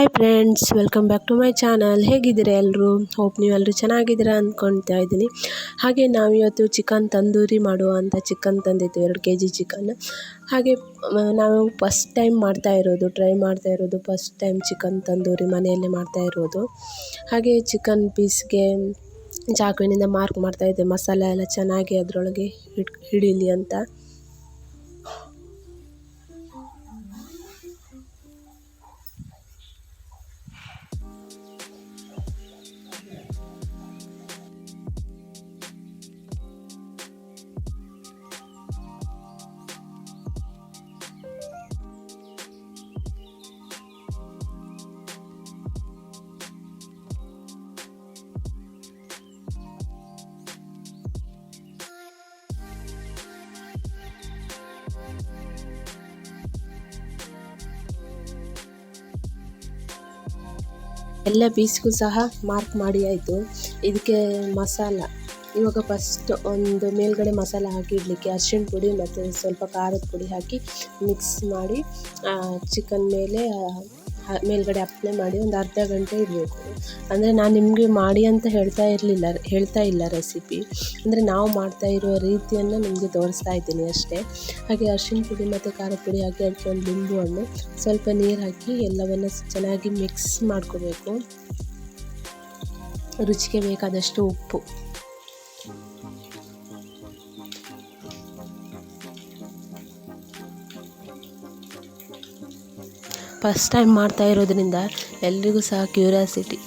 Hi friends, welcome back to my channel. ಹೇಗಿದ್ದೀರಾ ಎಲ್ಲರೂ hope ನೀವೆಲ್ಲರೂ ಚೆನ್ನಾಗಿದ್ದೀರಾ ಅಂದ್ಕೊಳ್ತಾ ಇದ್ದೀನಿ. ಹಾಗೆ ನಾವಿವತ್ತು ಚಿಕನ್ ತಂದೂರಿ ಮಾಡುವಂಥ ಚಿಕನ್ ತಂದಿದ್ದು ಎರಡು ಕೆ ಜಿ ಚಿಕನ್. ಹಾಗೆ ನಾವು ಫಸ್ಟ್ ಟೈಮ್ ಮಾಡ್ತಾ ಇರೋದು, ಟ್ರೈ ಮಾಡ್ತಾ ಇರೋದು ಫಸ್ಟ್ ಟೈಮ್ ಚಿಕನ್ ತಂದೂರಿ ಮನೆಯಲ್ಲೇ ಮಾಡ್ತಾ ಇರೋದು. ಹಾಗೆ ಚಿಕನ್ ಪೀಸ್ಗೆ ಚಾಕುವಿನಿಂದ ಮಾರ್ಕ್ ಮಾಡ್ತಾ ಇದ್ದೆ, ಮಸಾಲೆ ಎಲ್ಲ ಚೆನ್ನಾಗಿ ಅದರೊಳಗೆ ಹಿಡ್ ಹಿಡೀಲಿ ಅಂತ. ಎಲ್ಲ ಪೀಸ್ಗೂ ಸಹ ಮಾರ್ಕ್ ಮಾಡಿ ಆಯಿತು. ಇದಕ್ಕೆ ಮಸಾಲ. ಇವಾಗ ಫಸ್ಟ್ ಒಂದು ಮೇಲ್ಗಡೆ ಮಸಾಲ ಹಾಕಿ ಇಡಲಿಕ್ಕೆ ಪುಡಿ ಮತ್ತು ಸ್ವಲ್ಪ ಖಾರದ ಪುಡಿ ಹಾಕಿ ಮಿಕ್ಸ್ ಮಾಡಿ ಚಿಕನ್ ಮೇಲೆ ಮೇಲ್ಗಡೆ ಅಪ್ಲೈ ಮಾಡಿ ಒಂದು ಅರ್ಧ ಗಂಟೆ ಇರಬೇಕು. ಅಂದರೆ ನಾನು ನಿಮಗೆ ಮಾಡಿ ಅಂತ ಹೇಳ್ತಾ ಇರಲಿಲ್ಲ, ಹೇಳ್ತಾ ಇಲ್ಲ ರೆಸಿಪಿ ಅಂದರೆ ನಾವು ಮಾಡ್ತಾ ಇರುವ ರೀತಿಯನ್ನು ನಿಮಗೆ ತೋರಿಸ್ತಾ ಇದ್ದೀನಿ ಅಷ್ಟೇ. ಹಾಗೆ ಅರ್ಶಿನ ಪುಡಿ ಮತ್ತು ಖಾರ ಪುಡಿ ಹಾಕಿ ಅದಕ್ಕೆ ಒಂದು ಲಿಂಬು ಹಣ್ಣು, ಸ್ವಲ್ಪ ನೀರು ಹಾಕಿ ಎಲ್ಲವನ್ನು ಚೆನ್ನಾಗಿ ಮಿಕ್ಸ್ ಮಾಡ್ಕೋಬೇಕು. ರುಚಿಗೆ ಬೇಕಾದಷ್ಟು ಉಪ್ಪು. ಫಸ್ಟ್ ಟೈಮ್ ಮಾಡ್ತಾ ಇರೋದ್ರಿಂದ ಎಲ್ರಿಗೂ ಸಹ ಕ್ಯೂರಿಯಾಸಿಟಿ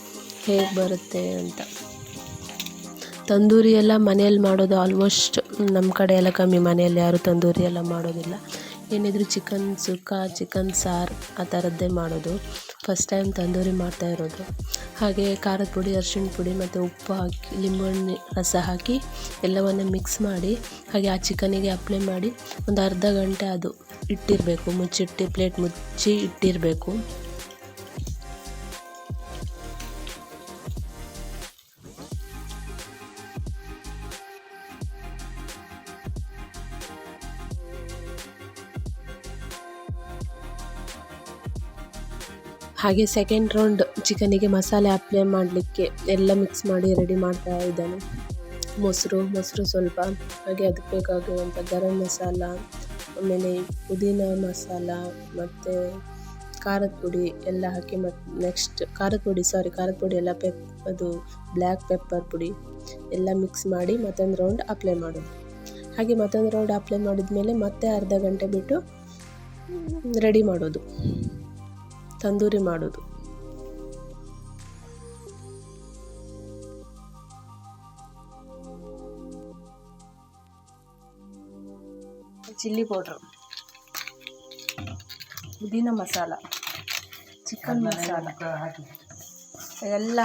ಹೇಗೆ ಬರುತ್ತೆ ಅಂತ. ತಂದೂರಿ ಎಲ್ಲ ಮನೆಯಲ್ಲಿ ಮಾಡೋದು ಆಲ್ಮೋಸ್ಟ್ ನಮ್ಮ ಕಡೆ ಎಲ್ಲ ಕಮ್ಮಿ, ಮನೆಯಲ್ಲಿ ಯಾರು ತಂದೂರಿ ಎಲ್ಲ ಮಾಡೋದಿಲ್ಲ. ಏನಿದ್ರು ಚಿಕನ್ ಸುಕ್ಕ ಚಿಕನ್ ಸಾರು ಆ ಥರದ್ದೇ ಮಾಡೋದು. ಫಸ್ಟ್ ಟೈಮ್ ತಂದೂರಿ ಮಾಡ್ತಾ ಇರೋದು. ಹಾಗೆ ಖಾರದ ಪುಡಿ, ಅರಿಶಿಣ ಪುಡಿ ಮತ್ತು ಉಪ್ಪು ಹಾಕಿ, ಲಿಂಬೆಹಣ್ಣು ರಸ ಹಾಕಿ ಎಲ್ಲವನ್ನು ಮಿಕ್ಸ್ ಮಾಡಿ, ಹಾಗೆ ಆ ಚಿಕನಿಗೆ ಅಪ್ಲೈ ಮಾಡಿ ಒಂದು ಅರ್ಧ ಗಂಟೆ ಅದು ಇಟ್ಟಿರಬೇಕು, ಮುಚ್ಚಿಟ್ಟು, ಪ್ಲೇಟ್ ಮುಚ್ಚಿ ಇಟ್ಟಿರಬೇಕು. ಹಾಗೆ ಸೆಕೆಂಡ್ ರೌಂಡ್ ಚಿಕನಿಗೆ ಮಸಾಲೆ ಅಪ್ಲೈ ಮಾಡಲಿಕ್ಕೆ ಎಲ್ಲ ಮಿಕ್ಸ್ ಮಾಡಿ ರೆಡಿ ಮಾಡ್ತಾ ಇದ್ದಾನೆ. ಮೊಸರು ಮೊಸರು ಸ್ವಲ್ಪ, ಹಾಗೆ ಅದಕ್ಕೆ ಬೇಕಾಗುವಂಥ ಗರಂ ಮಸಾಲ ಆಮೇಲೆ ಪುದೀನ ಮಸಾಲ ಮತ್ತು ಖಾರದ ಪುಡಿ ಎಲ್ಲ ಹಾಕಿ ಮತ್ತು ನೆಕ್ಸ್ಟ್ ಖಾರದ ಪುಡಿ ಸಾರಿ ಖಾರದ ಪುಡಿ ಎಲ್ಲ ಪೆಪ್ ಅದು ಬ್ಲ್ಯಾಕ್ ಪೆಪ್ಪರ್ ಪುಡಿ ಎಲ್ಲ ಮಿಕ್ಸ್ ಮಾಡಿ ಮತ್ತೊಂದು ರೌಂಡ್ ಅಪ್ಲೈ ಮಾಡೋದು ಹಾಗೆ ಮತ್ತೊಂದು ರೌಂಡ್ ಅಪ್ಲೈ ಮಾಡಿದ ಮೇಲೆ ಮತ್ತೆ ಅರ್ಧ ಗಂಟೆ ಬಿಟ್ಟು ರೆಡಿ ಮಾಡೋದು, ತಂದೂರಿ ಮಾಡೋದು. ಚಿಲ್ಲಿ ಪೌಡ್ರ್ ಪುದೀನ ಮಸಾಲ ಚಿಕನ್ ಮಸಾಲ ಎಲ್ಲ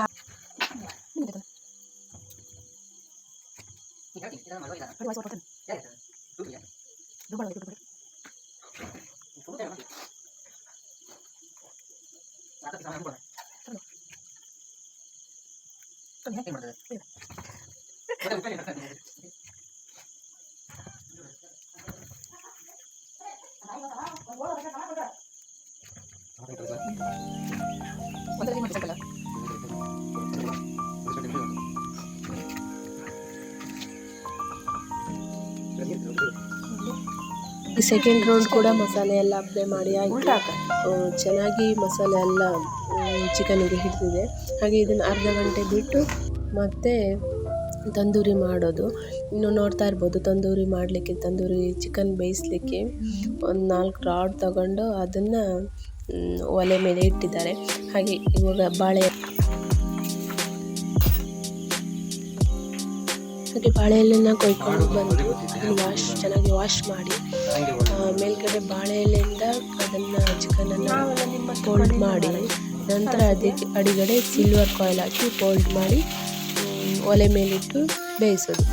ಈ ಸೆಕೆಂಡ್ ರೌಂಡ್ ಕೂಡ ಮಸಾಲೆ ಎಲ್ಲ ಅಪ್ಲೈ ಮಾಡಿ ಆಯಿತು. ಆ, ಚೆನ್ನಾಗಿ ಮಸಾಲೆ ಎಲ್ಲ ಚಿಕನಿಗೆ ಹಿಡಿದಿದೆ. ಹಾಗೆ ಇದನ್ನು ಅರ್ಧ ಗಂಟೆ ಬಿಟ್ಟು ಮತ್ತೆ ತಂದೂರಿ ಮಾಡೋದು. ಇನ್ನು ನೋಡ್ತಾ ಇರ್ಬೋದು ತಂದೂರಿ ಮಾಡಲಿಕ್ಕೆ ತಂದೂರಿ ಚಿಕನ್ ಬೇಯಿಸಲಿಕ್ಕೆ ಒಂದು ನಾಲ್ಕು ರಾಡ್ ತಗೊಂಡು ಅದನ್ನು ಒಲೆ ಮೇಲೆ ಇಟ್ಟಿದ್ದಾರೆ. ಹಾಗೆ ಇವಾಗ ಬಾಳೆ ಹಾಗೆ ಬಾಳೆ ಎಲೆನ ಕೊಯ್ಕೊಂಡು ಬಂದು ವಾಶ್ ಚೆನ್ನಾಗಿ ವಾಶ್ ಮಾಡಿ ಮೇಲ್ಗಡೆ ಬಾಳೆ ಎಲೆಯಿಂದ ಅದನ್ನು ಚಿಕನನ್ನು ಫೋಲ್ಡ್ ಮಾಡಿ, ನಂತರ ಅದಕ್ಕೆ ಅಡಿಗಡೆ ಸಿಲ್ವರ್ ಕಾಯಿಲ್ ಹಾಕಿ ಫೋಲ್ಡ್ ಮಾಡಿ ಒಲೆ ಮೇಲಿಟ್ಟು ಬೇಯಿಸೋದು.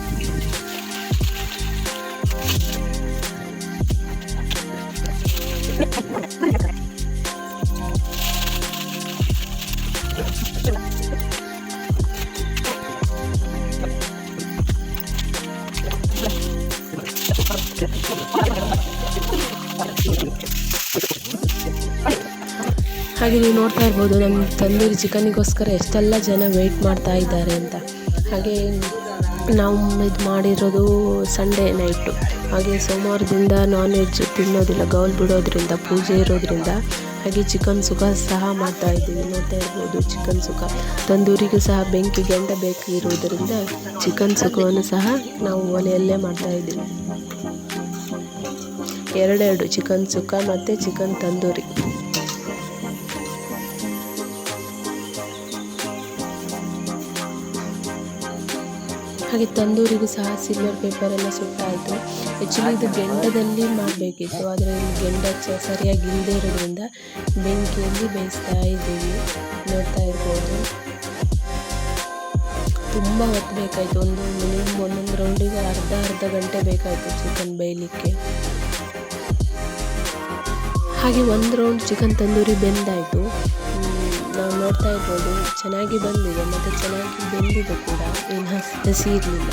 ಹಾಗೆ ನೀವು ನೋಡ್ತಾ ಇರ್ಬೋದು, ನಮ್ಮ ತಂದೂರಿ ಚಿಕನಿಗೋಸ್ಕರ ಎಷ್ಟೆಲ್ಲ ಜನ ವೆಯ್ಟ್ ಮಾಡ್ತಾ ಇದ್ದಾರೆ ಅಂತ. ಹಾಗೆ ನಾವು ಇದು ಮಾಡಿರೋದು ಸಂಡೇ ನೈಟು ಹಾಗೆ ಸೋಮವಾರದಿಂದ ನಾನ್ ವೆಜ್ ತಿನ್ನೋದಿಲ್ಲ, ಗೌಲ್ ಬಿಡೋದ್ರಿಂದ, ಪೂಜೆ ಇರೋದ್ರಿಂದ. ಹಾಗೆ ಚಿಕನ್ ಸುಖ ಸಹ ಮಾಡ್ತಾ ಇದ್ದೀವಿ, ನೋಡ್ತಾ ಇರ್ಬೋದು ಚಿಕನ್ ಸುಖ ತಂದೂರಿಗೂ ಸಹ ಬೆಂಕಿ ಗಂಡ ಬೇಕಿರೋದರಿಂದ ಚಿಕನ್ ಸುಖವನ್ನು ಸಹ ನಾವು ಒಲೆಯಲ್ಲೇ ಮಾಡ್ತಾ ಇದ್ದೀವಿ. ಎರಡೆರಡು ಚಿಕನ್ ಸುಕ್ಕ ಮತ್ತು ಚಿಕನ್ ತಂದೂರಿ. ಹಾಗೆ ತಂದೂರಿಗೂ ಸಹ ಸಿಲ್ವರ್ ಪೇಪರೆಲ್ಲ ಸುಟ್ಟಾಯಿತು. ಆ್ಯಕ್ಚುಲಿ ಇದು ಗೆಂಡದಲ್ಲಿ ಮಾಡಬೇಕಿತ್ತು, ಆದರೆ ಇಲ್ಲಿ ಗೆಂಡ ಸರಿಯಾಗಿ ಇಲ್ಲದೆ ಇರೋದ್ರಿಂದ ಬೆಂಕಿಯಲ್ಲಿ ಬೇಯಿಸ್ತಾ ಇದ್ದೀವಿ. ನೋಡ್ತಾ ಇರ್ಬೋದು. ತುಂಬ ಹೊತ್ತು ಬೇಕಾಯಿತು, ಒಂದು ಮಿನಿಮಮ್ ಒಂದೊಂದು ರೌಂಡಿಗೆ ಅರ್ಧ ಅರ್ಧ ಗಂಟೆ ಬೇಕಾಯಿತು ಚಿಕನ್ ಬೇಯಲಿಕ್ಕೆ. ಹಾಗೆ ಒಂದು ರೌಂಡ್ ಚಿಕನ್ ತಂದೂರಿ ಬೆಂದಾಯಿತು. ನಾವು ನೋಡ್ತಾ ಇರ್ಬೋದು, ಚೆನ್ನಾಗಿ ಬಂದಿದೆ, ಮತ್ತು ಚೆನ್ನಾಗಿ ಬೆಂದಿದೆ ಕೂಡ. ಏನು ಹಸಿ ಇರಲಿಲ್ಲ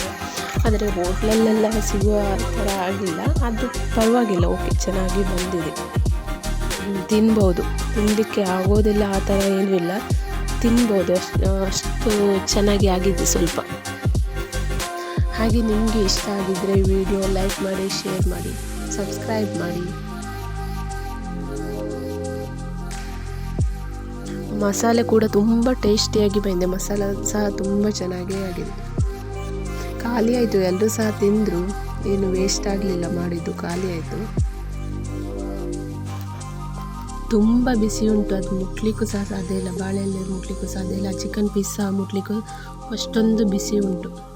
ಆದರೆ ಹೋಟ್ಲಲ್ಲೆಲ್ಲ ಸಿಗುವ ಥರ ಆಗಿಲ್ಲ. ಅದು ಪರವಾಗಿಲ್ಲ, ಓಕೆ, ಚೆನ್ನಾಗಿ ಬಂದಿದೆ. ತಿನ್ಬೋದು. ತಿನ್ನಲಿಕ್ಕೆ ಆಗೋದಿಲ್ಲ, ಆ ಥರ ಏನೂ ಇಲ್ಲ. ತಿನ್ಬೋದು, ಅಷ್ಟು ಅಷ್ಟು ಚೆನ್ನಾಗಿ ಆಗಿದೆ ಸ್ವಲ್ಪ. ಹಾಗೆ ನಿಮಗೆ ಇಷ್ಟ ಆಗಿದ್ದರೆ ವಿಡಿಯೋ ಲೈಕ್ ಮಾಡಿ ಶೇರ್ ಮಾಡಿ ಸಬ್ಸ್ಕ್ರೈಬ್ ಮಾಡಿ. ಮಸಾಲೆ ಕೂಡ ತುಂಬ ಟೇಸ್ಟಿಯಾಗಿ ಬಂದಿದೆ. ಮಸಾಲ ಸಹ ತುಂಬ ಚೆನ್ನಾಗೇ ಆಗಿದೆ. ಖಾಲಿ ಆಯಿತು. ಎಲ್ಲರೂ ಸಹ ತಿಂದರು. ಏನು ವೇಸ್ಟ್ ಆಗಲಿಲ್ಲ ಮಾಡಿದ್ದು. ಖಾಲಿ ಆಯಿತು. ತುಂಬ ಬಿಸಿ ಉಂಟು. ಅದು ಮುಟ್ಲಿಕ್ಕೂ ಸಹ ಸಾಧ್ಯ ಇಲ್ಲ. ಬಾಳೆಯಲ್ಲಿ ಮುಟ್ಲಿಕ್ಕೂ ಸಾಧ್ಯ ಇಲ್ಲ. ಚಿಕನ್ ಪೀಸ್ ಸಹ ಮುಟ್ಲಿಕ್ಕೂ ಅಷ್ಟೊಂದು ಬಿಸಿ ಉಂಟು.